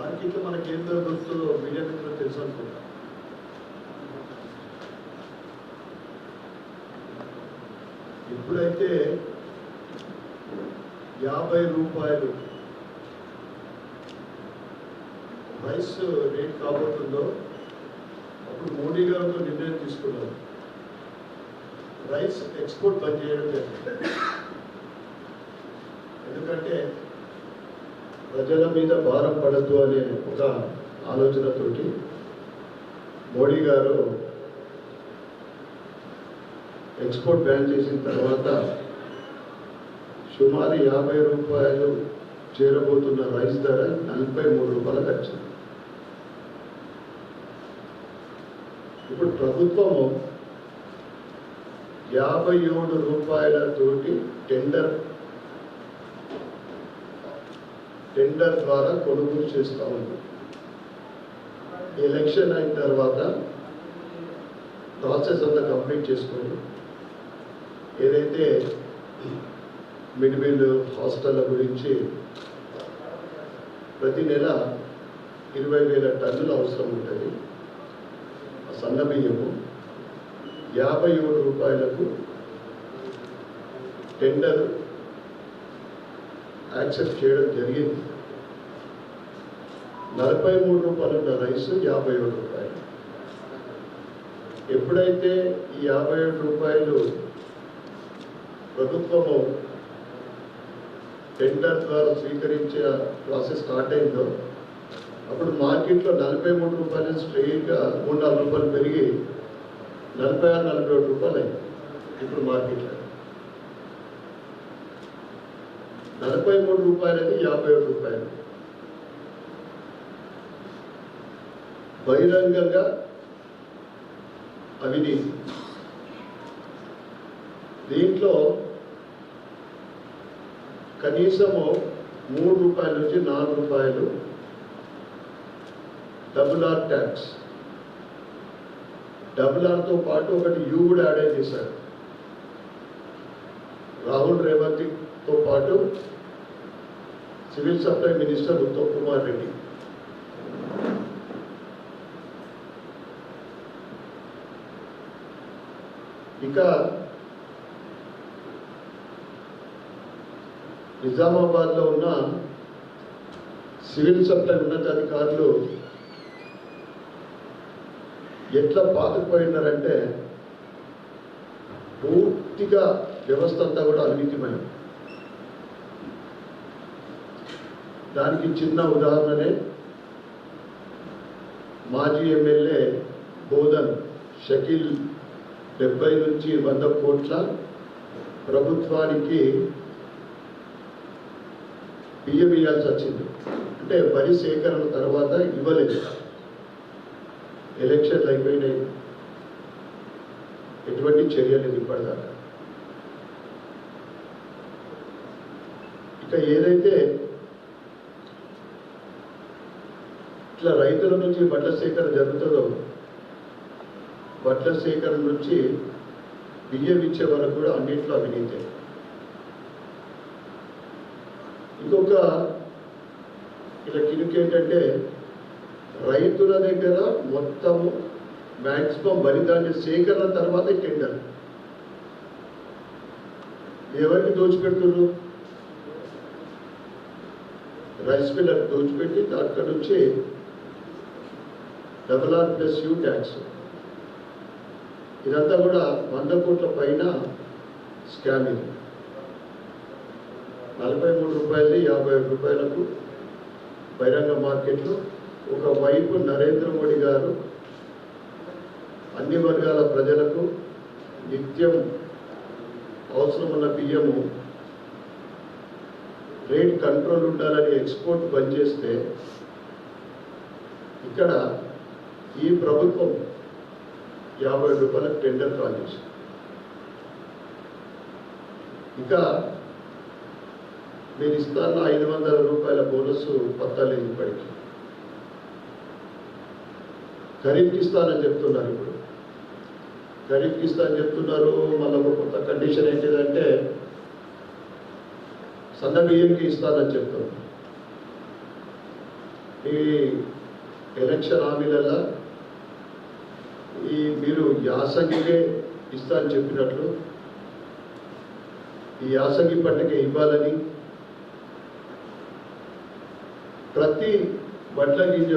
Rice మనకి ఏం దొరుకుతుందో మీడియా మిత్రులు తెలుసు అనుకుంటా. ఇప్పుడైతే యాభై రూపాయలు రైస్ రేట్ కాబోతుందో అప్పుడు మోడీ గారు నిర్ణయం తీసుకున్నారు. రైస్ ఎక్స్పోర్ట్ బంద్ చేయడం జరిగింది. ఎందుకంటే ప్రజల మీద భారం పడద్దు అనే ఒక ఆలోచనతోటి మోడీ గారు ఎక్స్పోర్ట్ బ్యాన్ చేసిన తర్వాత సుమారు యాభై రూపాయలు చేరబోతున్న రైస్ ధర నలభై మూడు రూపాయలకు వచ్చింది ఇప్పుడు ప్రభుత్వము యాభై ఏడు రూపాయలతోటి టెండర్ టెండర్ ద్వారా కొనుగోలు చేస్తూ ఉంది ఎలక్షన్ అయిన తర్వాత ప్రాసెస్ అంతా కంప్లీట్ చేసుకొని ఏదైతే మిడ్ మిల్ హాస్టళ్ళ గురించి ప్రతి నెల ఇరవై వేల టన్నులు అవసరం ఉంటుంది. ఆ సన్న బియ్యము యాభై ఏడు రూపాయలకు టెండర్ యాక్సెప్ట్ చేయడం జరిగింది. నలభై మూడు రూపాయలు ఉన్న రైస్ యాభై ఏడు రూపాయలు. ఎప్పుడైతే ఈ యాభై ఏడు రూపాయలు ప్రభుత్వము టెండర్ ద్వారా స్వీకరించే ప్రాసెస్ స్టార్ట్ అయిందో అప్పుడు మార్కెట్లో నలభై మూడు రూపాయలు స్ట్రెయిట్గా మూడు నాలుగు రూపాయలు పెరిగి నలభై ఆరు నలభై ఏడు రూపాయలు అయింది. ఇప్పుడు మార్కెట్లో. నలభై మూడు రూపాయలకి యాభై ఏడు రూపాయలు. బహిరంగంగా అవినీతి. దీంట్లో కనీసము మూడు రూపాయల నుంచి నాలుగు రూపాయలు డబుల్ ఆర్ ట్యాక్స్. డబుల్ ఆర్తో పాటు ఒకటి యూ కూడా యాడ్ చేశారు రాహుల్ తో పాటు civil supply minister Uttam Kumar Reddy. ఇక నిజామాబాద్లో ఉన్న సివిల్ సప్లై ఉన్నతాధికారులు ఎట్లా పాతుకుపోయినారంటే పూర్తిగా వ్యవస్థ అంతా కూడా అవినీతిమయం. దానికి చిన్న ఉదాహరణనే మాజీ ఎమ్మెల్యే బోధన్ షకీల్ డెబ్బై నుంచి వంద కోట్ల ప్రభుత్వానికి బియ్యం ఇవ్వాల్సి వచ్చింది. అంటే వరి సేకరణ తర్వాత ఇవ్వలేదు. ఎలక్షన్లు అయిపోయినాయి. ఎటువంటి చర్య లేదు ఇప్పటిదాకా. ఇక ఏదైతే ఇట్లా రైతుల నుంచి బట్ల సేకరణ జరుగుతుందో? బట్ల సేకరణ నుంచి బియ్యం ఇచ్చే వరకు కూడా అన్నింటిలో అవినీతి ఇంకొక ఇలా కినుక ఏంటంటే రైతుల దగ్గర మొత్తము మ్యాక్సిమం వరి దాన్ని సేకరణ తర్వాత టెండర్. ఎవరికి దోచిపెడుతున్నారు రైస్ మిల్లర్ దోచిపెట్టి అక్కడ నుంచి double R plus U tax. ఇదంతా కూడా వంద కోట్ల పైన స్కామింగ్. నలభై మూడు రూపాయలు యాభై ఐదు రూపాయలకు బహిరంగ మార్కెట్లు ఒకవైపు నరేంద్ర మోడీ గారు అన్ని వర్గాల ప్రజలకు నిత్యం అవసరం ఉన్న బియ్యము రేట్ కంట్రోల్ ఉండాలని ఎక్స్పోర్ట్ బంద్ చేస్తే ఇక్కడ ఈ ప్రభుత్వం యాభై రూపాయలకు టెండర్ కాల్ చేసింది. ఇంకా మీరు ఇస్తాన్న ఐదు వందల రూపాయల బోనస్ పత్తలేదు ఇప్పటికి ఖరీఫ్కి ఇస్తానని చెప్తున్నారు ఇప్పుడు. ఖరీఫ్కి ఇస్తానని చెప్తున్నారు మళ్ళీ ఒక కొత్త కండిషన్ ఏంటిదంటే సన్న బియ్యంకి ఇస్తానని చెప్తున్నారు. ఈ ఎలక్షన్ హామీలలో ఈ మీరు యాసంగికే ఇస్తా అని చెప్పినట్లు ఈ యాసంగి పంటకి ఇవ్వాలని ప్రతి వడ్ల గింజ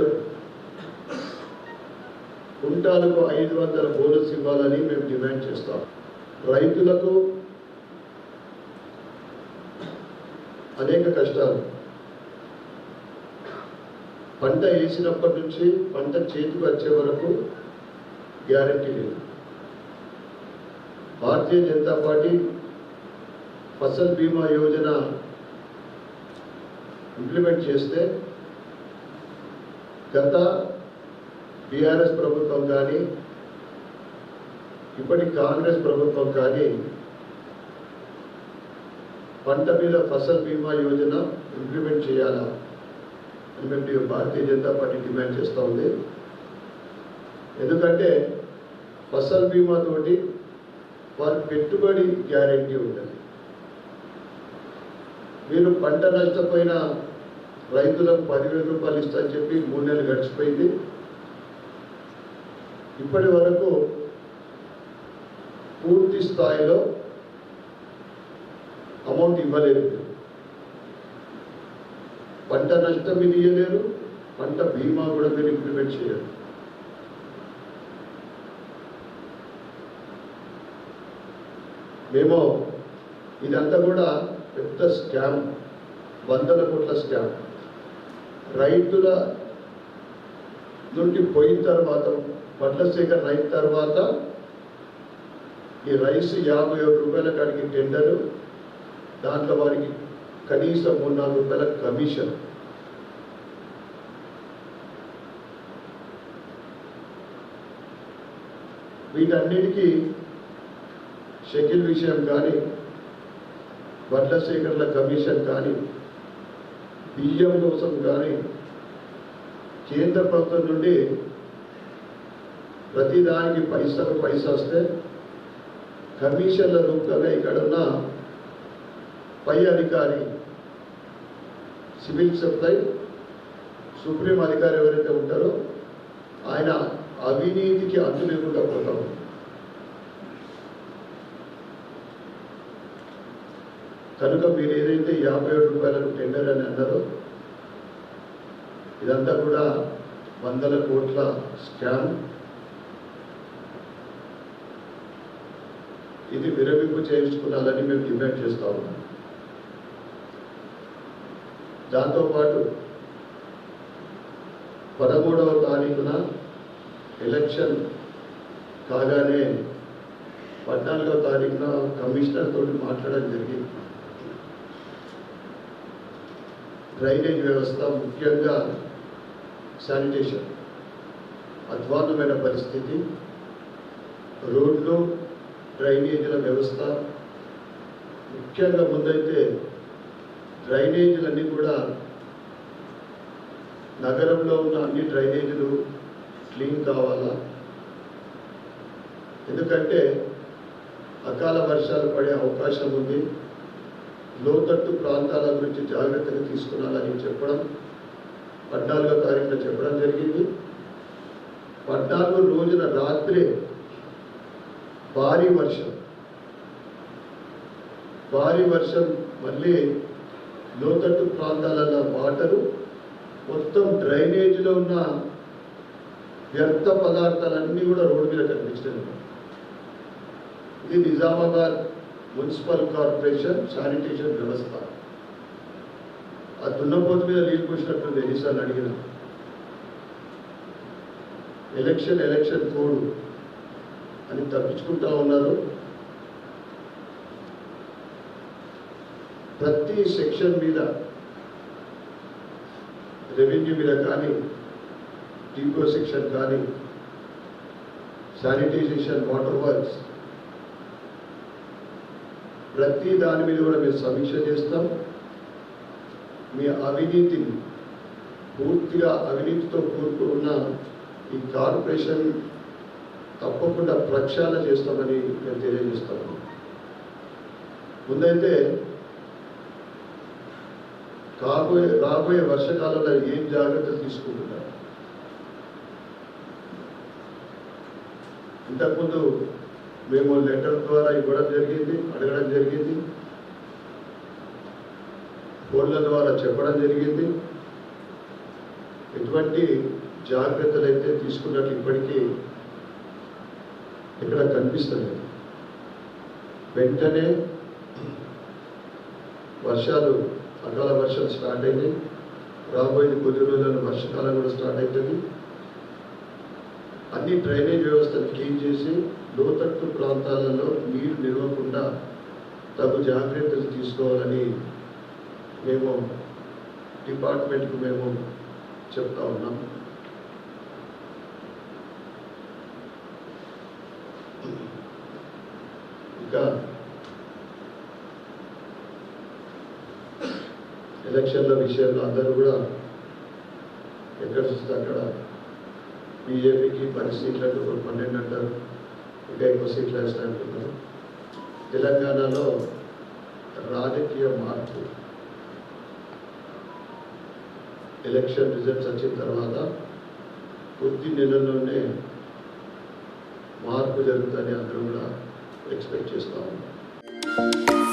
కుంటాలకు ఐదు వందల బోనస్ ఇవ్వాలని మేము డిమాండ్ చేస్తాం. రైతులకు అనేక కష్టాలు. పంట వేసినప్పటి నుంచి పంట చేతికి వచ్చే వరకు గ్యారంటీ లేదు. భారతీయ జనతా పార్టీ ఫసల్ బీమా యోజన ఇంప్లిమెంట్ చేస్తే గత బీఆర్ఎస్ ప్రభుత్వం కానీ ఇప్పటి కాంగ్రెస్ ప్రభుత్వం కానీ పంట మీద ఫసల్ బీమా యోజన ఇంప్లిమెంట్ చేయాలా అని మేము భారతీయ జనతా పార్టీ డిమాండ్ చేస్తూ ఉంది. ఎందుకంటే ఫసల్ బీమా తోటి వారి పెట్టుబడి గ్యారంటీ ఉంటుంది. మీరు పంట నష్టపోయిన రైతులకు పదివేల రూపాయలు ఇస్తా చెప్పి మూడు నెలలు గడిచిపోయింది. ఇప్పటి వరకు పూర్తి స్థాయిలో అమౌంట్ ఇవ్వలేదు. పంట నష్టం ఇది ఇవ్వలేరు పంట బీమా కూడా మీరు ఇంప్లిమెంట్ చేయరు మేము ఇదంతా కూడా పెద్ద స్కామ్ వందల కోట్ల స్కామ్. రైతుల నుండి పోయిన తర్వాత పండ్ల సేకరణ అయిన తర్వాత ఈ రైస్ యాభై ఏడు రూపాయల కాడికి టెండరు దాంట్లో వారికి కనీసం మూడు నాలుగు రూపాయల కమిషన్. వీటన్నిటికీ షకిల్ విషయం కానీ వడ్ల సేకరణ కమిషన్ కానీ బియ్యం కోసం కానీ కేంద్ర ప్రభుత్వం నుండి ప్రతిదానికి పైసలు పైసలు వస్తే కమిషన్ల రూపంగా ఇక్కడ ఉన్న పై అధికారి సివిల్ సప్లై సుప్రీం అధికారి ఎవరైతే ఉంటారో ఆయన అవినీతికి అంతు లేకుండా పోతాం కనుక మీరు ఏదైతే యాభై ఏడు రూపాయలకు టెండర్ అని అన్నారో ఇదంతా కూడా వందల కోట్ల స్కామ్. ఇది విరమింపు చేయించుకున్నారని మేము డిమాండ్ చేస్తా ఉన్నాం. దాంతోపాటు పదమూడవ తారీఖున ఎలక్షన్ కాగానే పద్నాలుగవ తారీఖున కమిషనర్ తోటి మాట్లాడడం జరిగింది. డ్రైనేజ్ వ్యవస్థ ముఖ్యంగా శానిటేషన్. అధ్వాన్నమైన పరిస్థితి. రోడ్లు డ్రైనేజీల వ్యవస్థ. ముఖ్యంగా ముందైతే డ్రైనేజీలన్నీ కూడా నగరంలో ఉన్న అన్ని డ్రైనేజీలు క్లీన్ కావాలా? ఎందుకంటే అకాల వర్షాలు పడే అవకాశం ఉంది. లోతట్టు ప్రాంతాల గురించి జాగ్రత్తగా తీసుకున్నారని చెప్పడం పద్నాలుగో తారీఖున చెప్పడం జరిగింది. పద్నాలుగో రోజున రాత్రి భారీ వర్షం. భారీ వర్షం మళ్ళీ లోతట్టు ప్రాంతాలలో వాటరు మొత్తం డ్రైనేజీలో ఉన్న వ్యర్థ పదార్థాలన్నీ కూడా రోడ్డు మీద కనిపించినాయి ఇది నిజామాబాద్ మున్సిపల్ కార్పొరేషన్ శానిటేషన్ వ్యవస్థ. ఆ దున్నపోతు మీద నీళ్ళు పోసినట్టు ఎన్నిసార్లు అడిగిన. ఎలక్షన్ ఎలక్షన్ కోడు అని తప్పించుకుంటా ఉన్నారు. ప్రతి సెక్షన్ మీద రెవెన్యూ మీద కానీ డిపో సెక్షన్ కానీ శానిటైజేషన్ వాటర్ వర్క్స్ ప్రతి దాని మీద కూడా మేము సమీక్ష చేస్తాం. మీ అవినీతిని పూర్తిగా అవినీతితో కూడుకున్న ఈ కార్పొరేషన్ తప్పకుండా ప్రక్షాళన చేస్తామని మేము తెలియజేస్తాము. ముందైతే కాబోయే రాబోయే వర్షకాలంలో ఏం జాగ్రత్తలు తీసుకుంటున్నారు? ఇంతకుముందు మేము లెటర్ ద్వారా ఇవ్వడం జరిగింది అడగడం జరిగింది. ఫోన్ల ద్వారా చెప్పడం జరిగింది. ఎటువంటి జాగ్రత్తలు అయితే తీసుకున్నట్లు ఇప్పటికీ ఇక్కడ కనిపిస్తలేదు. వెంటనే వర్షాలు అకాల వర్షాలు స్టార్ట్ అయినాయి రాబోయే కొద్ది రోజుల్లో వర్షాకాలం కూడా స్టార్ట్ అవుతుంది. అన్ని డ్రైనేజ్ వ్యవస్థను క్లీన్ చేసి లోతట్టు ప్రాంతాలలో నీరు నిలవకుండా తగు జాగ్రత్తలు తీసుకోవాలని మేము డిపార్ట్మెంట్కు మేము చెప్తా ఉన్నాం. ఇంకా ఎలక్షన్ల విషయంలో అందరూ కూడా ఎక్కడ చూస్తే అక్కడ బీజేపీకి పది సీట్లు పన్నెండు అంటారు. ఇంకా ఎక్కువ సీట్లు వేస్తారంటున్నారు తెలంగాణలో రాజకీయ మార్పు. ఎలక్షన్ రిజల్ట్స్ వచ్చిన తర్వాత కొద్ది నెలల్లోనే మార్పు జరుగుతుందని అందరూ కూడా ఎక్స్పెక్ట్ చేస్తూ ఉన్నాం